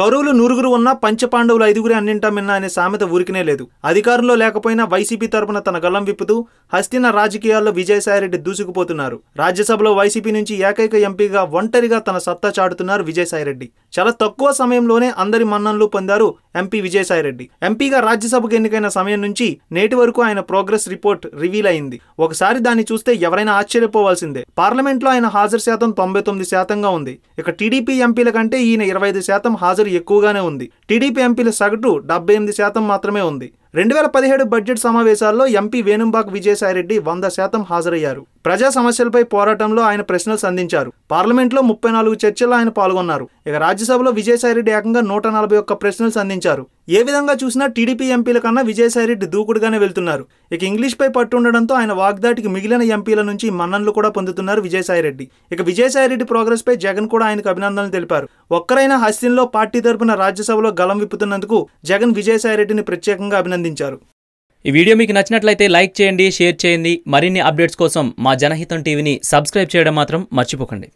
కౌరవులు నూరుగురు ఉన్నా పంచపాండవులు ఐదుగురే అన్నింటా మిన్న అనే సామెత ఊరికనే లేదు. అధికారంలో లేకపోయినా వైసీపీ తరపున తన గల్లం విప్పుతూ హస్తిన రాజకీయాల్లో విజయసాయిరెడ్డి దూసుకుపోతున్నారు. రాజ్యసభలో వైసీపీ నుంచి ఏకైక ఎంపీగా ఒంటరిగా తన సత్తా చాటుతున్నారు విజయసాయిరెడ్డి. చాలా తక్కువ సమయంలోనే అందరి మన్ననలు పొందారు ఎంపీ విజయసాయిరెడ్డి. ఎంపీగా రాజ్యసభకు ఎన్నికైన సమయం నుంచి నేటి వరకు ఆయన ప్రోగ్రెస్ రిపోర్ట్ రివీల్ అయింది. ఒకసారి దాన్ని చూస్తే ఎవరైనా ఆశ్చర్యపోవాల్సిందే. పార్లమెంట్లో ఆయన హాజరు శాతం తొంభై తొమ్మిది శాతంగా ఉంది. ఇక టీడీపీ ఎంపీల కంటే ఈయన ఇరవై ఐదు శాతం హాజరు ఎక్కువగానే ఉంది. టీడీపీ ఎంపీల సగటు డెబ్బై ఎనిమిది శాతం మాత్రమే ఉంది. రెండు వేల పదిహేడు బడ్జెట్ సమావేశాల్లో ఎంపీ వేణుంబాక్ విజయసాయిరెడ్డి వంద శాతం హాజరయ్యారు. ప్రజా సమస్యలపై పోరాటంలో ఆయన ప్రశ్నలు సంధించారు. పార్లమెంట్లో ముప్పై నాలుగు చర్చల్లో ఆయన పాల్గొన్నారు. ఇక రాజ్యసభలో విజయసాయిరెడ్డి ఏకంగా నూట నలభై ఒక్క ప్రశ్నలు సంధించారు. ఏ విధంగా చూసినా టీడీపీ ఎంపీల కన్నా విజయసాయిరెడ్డి దూకుడుగానే వెళ్తున్నారు. ఇక ఇంగ్లీష్పై పట్టుండడంతో ఆయన వాగ్దాటికి మిగిలిన ఎంపీల నుంచి మన్ననలు కూడా పొందుతున్నారు విజయసాయిరెడ్డి ఇక విజయసాయిరెడ్డి ప్రోగ్రెస్ పై జగన్ కూడా ఆయనకు అభినందనలు తెలిపారు. ఒక్కరైనా హస్తిన్లో పార్టీ తరపున రాజ్యసభలో గలం విప్పుతున్నందుకు జగన్ విజయసాయిరెడ్డిని ప్రత్యేకంగా అభినందించారు. ఈ వీడియో మీకు నచ్చినట్లయితే లైక్ చేయండి షేర్ చేయండి. మరిన్ని అప్డేట్స్ కోసం మా జనహితం టీవీని సబ్స్క్రైబ్ చేయడం మాత్రం మర్చిపోకండి.